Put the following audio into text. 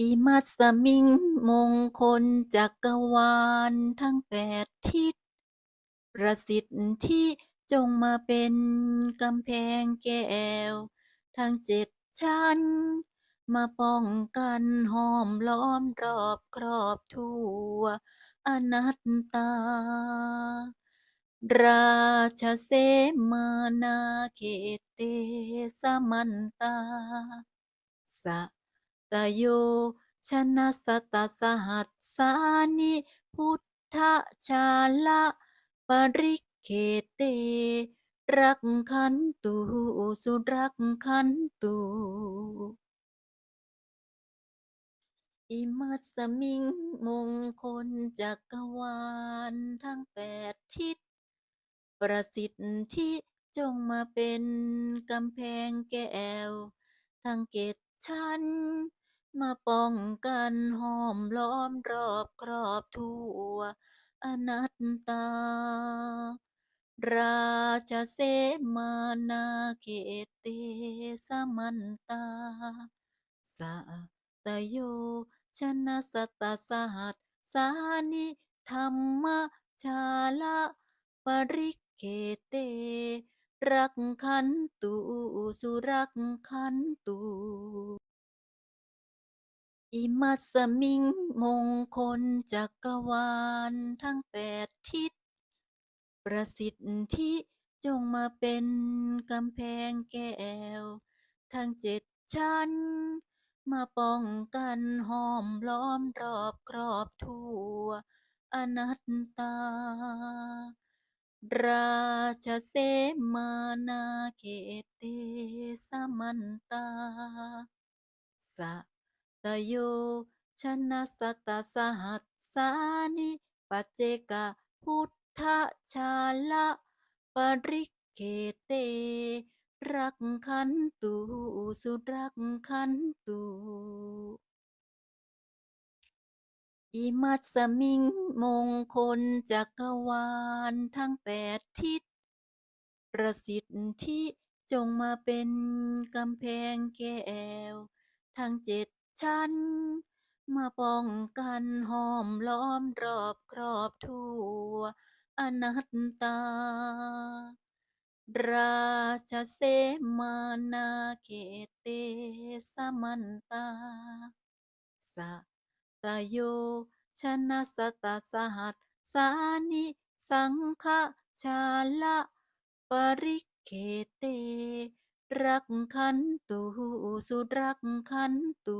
อิมัสมิงมงคลจักรวาลทั้งแปดทิศ ประสิทธิจงมาเป็นกำแพงแก้ว ทั้งเจ็ดชั้น มาป้องกันห้อมล้อมรอบครอบทั่ว อนัตตา ราชเสมานาเขเตสมันตาสั ตโย ชนะสตสหัสสานิ พุทธชาละปริเขเต รักขันตุสุรักขันตุอิมัสมิงมงคลจักรวาลทั้งแปดทิศ ประสิทธิจงมาเป็นกำแพงแก้ว ทั้งเจ็ดชั้น มาป้องกันห้อมล้อมรอบครอบทั่วอนัตตา ราชเสมานาเขเตสมันตาสัตโยชนะสตสหัสสานิธรรมชาละปริเขเต รักขันตุสุรักขันตุ อิมัสมิงมงคลจักรวาลทั้งแปดทิศ ประสิทธิจงมาเป็นกำแพงแก้ว ทั้งเจ็ดชั้น มาป้องกันห้อมล้อมรอบครอบทั่ว อนัตตา ราชเสมานาเขเตสมันตาสั ตโย ชนะสตสหัสสานิปัจเจกพุทธชาละปริเขเต รักขันตุสุรักขันตุอิมัสมิงมงคลจักรวาลทั้งแปดทิศ ประสิทธิจงมาเป็นกำแพงแก้ว ทั้งเจ็ด ชั้นมาป้องกันห้อมล้อมรอบครอบทั่วอนัตตา ราชเสมานาเขเตสมันตาสัตโยชนะสตสหัสสานิสังฆชาละ ปริเขเต รักขันตูสุดรักขันตู